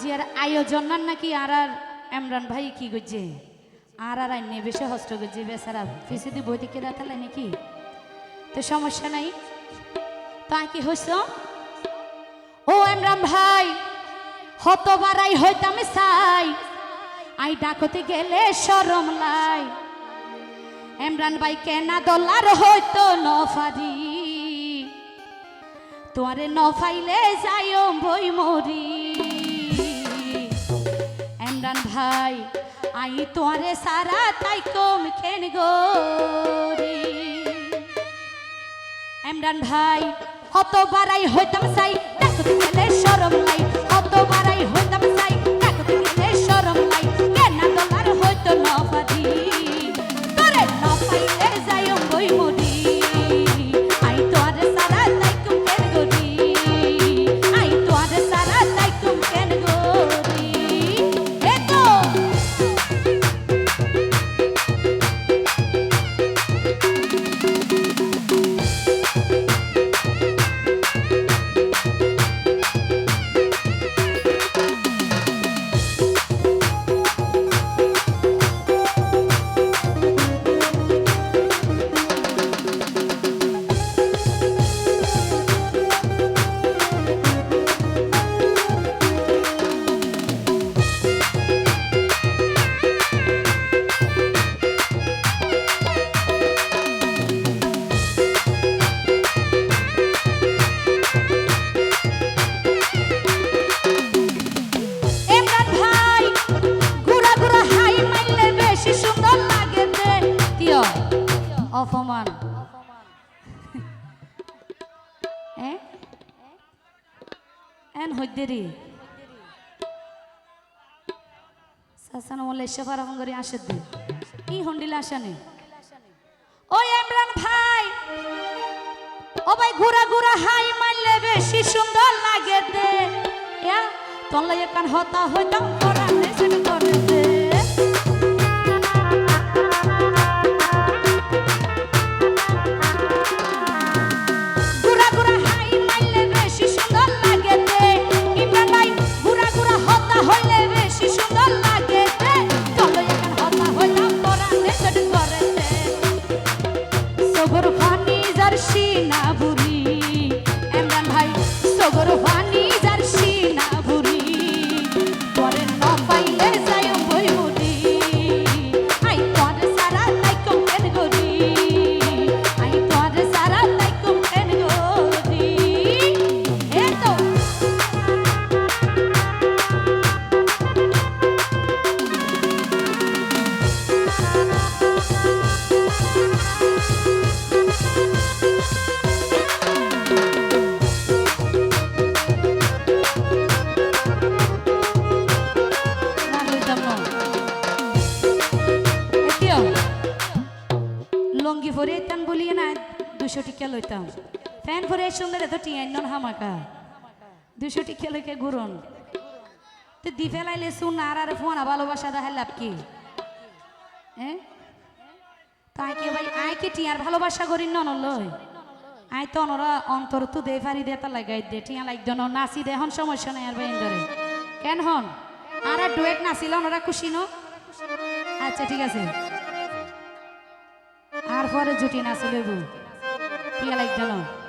আজি আর আয়োজন না নাকি আর আর এমরান ভাই কি করছে? আর আর আইনে বেশি হস্ত করছে, বেচারা ফিসিদি বই দিকে রাখালে নাকি? তো সমস্যা নাই। তা কি হইছ? ও এমরান ভাই হত বারাই হইতাম চাই। আই ডাকতে গেলে সরম লাই। এমরান ভাই কেনা দলার হইতো নফারি। তোরে নফাইলে যাইও বই মরি। এমরান ভাই, আই তোরে সারা তাই কম খেন গো এমরান ভাই কত বারাই হইতাম চাই দেখো তুমি সরম নাই কত বারাই হইতাম চাই অপমান। এন হইদেরি সাসান বলে সেবার করে আসে দে। ই হন্ডিলে আসানে? ওই ইমরান ভাই, ও ভাই ঘুরা ঘুরা হাই মারলে বেশি সুন্দর লাগে দে। ইয়া তলে কান হতা হইতাম করা ফানি দুশো টিকা লইতাম ফ্যান ভরে সুন্দর এত টিয়াই নন হামাকা। দুশো টিকা লইকে ঘুরন। তো দি ফেলাইলে শুন আর আর ফোন ভালোবাসা দেখা লাভ কি? হ্যাঁ তাই কে ভাই, আই কে টিয়ার ভালোবাসা করি নন লই? আই তো অনরা অন্তর তো দে ফারি দে তা লাগাই দে, টিয়া লাগ জন নাচি দে, হন সমস্যা নাই আর ভাই ধরে কেন হন? আর ডুয়েট নাচিল ওনারা খুশি ন? আচ্ছা ঠিক আছে। আর পরে জুটি নাচি লইব টিয়া লাগ জন